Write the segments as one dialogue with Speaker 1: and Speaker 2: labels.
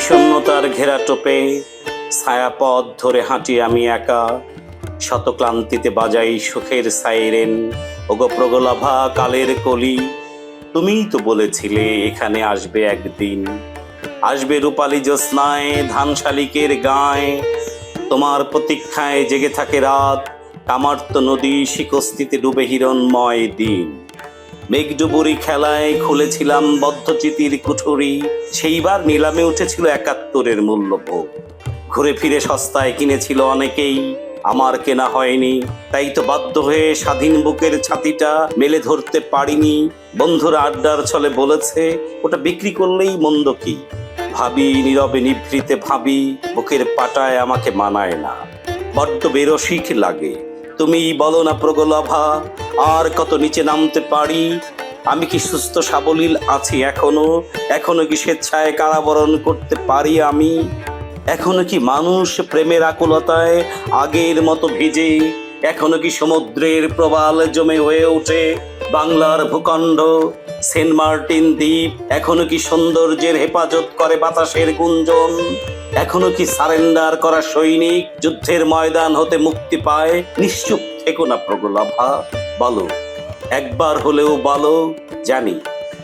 Speaker 1: বিষণ্ণতার ঘেরা টোপে ছায়াপথ ধরে হাঁটি আমি একা। শতক্লান্তিতে বাজাই সুখের সাইরেন। ওগো প্রগলাভা, কালের কলি, তুমিই তো বলেছিলে এখানে আসবে একদিন। আসবে রূপালী জ্যোৎস্নায় ধান শালিকের গায়ে। তোমার প্রতীক্ষায় জেগে থাকে রাত, কামার্ত নদী শিকস্তিতে ডুবে হিরণময় দিন। মেঘডুবুরি খেলায় খুলেছিলাম বদ্ধচিতির কুঠুরি। সেইবার নিলামে উঠেছিল একাত্তরের মূল্যভোগ ঘুরে ফিরে সস্তায় কিনেছিল অনেকেই, আমার কেনা হয়নি। তাই তো বাধ্য হয়ে স্বাধীন বুকের ছাতিটা মেলে ধরতে পারিনি। বন্ধুরা আড্ডার ছলে বলেছে, ওটা বিক্রি করলেই মন্দ কি? ভাবি, নীরবে নিভৃতে ভাবি, বুকের পাটায় আমাকে মানায় না। বড্ড বেরসিক লাগে। তুমি বলো না প্রগলভা আর কত নিচে নামতে পারি? আমি কি সুস্থ সাবলীল আছি এখনও? এখনও কি স্বেচ্ছায় কারাবরণ করতে পারি আমি? এখনও কি মানুষ প্রেমের আকুলতায় আগের মতো ভিজে? এখনও কি সমুদ্রের প্রবাল জমে হয়ে ওঠে? বাংলার ভূখণ্ড, সেন্ট মার্টিন দ্বীপ, এখনও কি সৌন্দর্যের হেফাজত করে বাতাসের গুঞ্জন? এখনও কি সারেন্ডার করা সৈনিক যুদ্ধের ময়দান হতে মুক্তি পায়? নিশ্চুপ থেকো না প্রগলাভা। বলো। একবার হলেও বলো, জানি।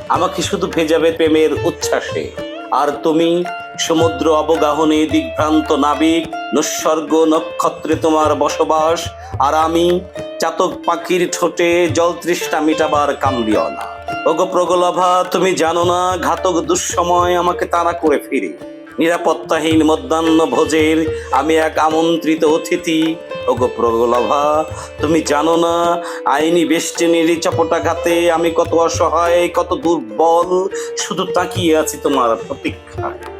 Speaker 1: আমাকে শুধু ভেজাবে প্রেমের উচ্ছ্বাসে। আর তুমি, সমুদ্র অবগাহনে দিগ্ভ্রান্ত নাবিক, নস্বর্গ নক্ষত্রে তোমার বসবাস, আর আমি, চাতক পাখির ঠোঁটে জল তৃষ্ণা মিটাবার কামবিও না ওগো প্রগলভা, তুমি জানো না, ঘাতক দুঃসময় আমাকে তাড়া করে ফিরে। নিরাপত্তাহীন মধ্যাহ্ন ভোজের আমি এক আমন্ত্রিত অতিথি। ওগো প্রগলভা, তুমি জানো না, আইনি বেষ্টনীর চপটাঘাতে আমি কত অসহায়, কত দুর্বল, শুধু তাকিয়ে আছি তোমার প্রতীক্ষায়।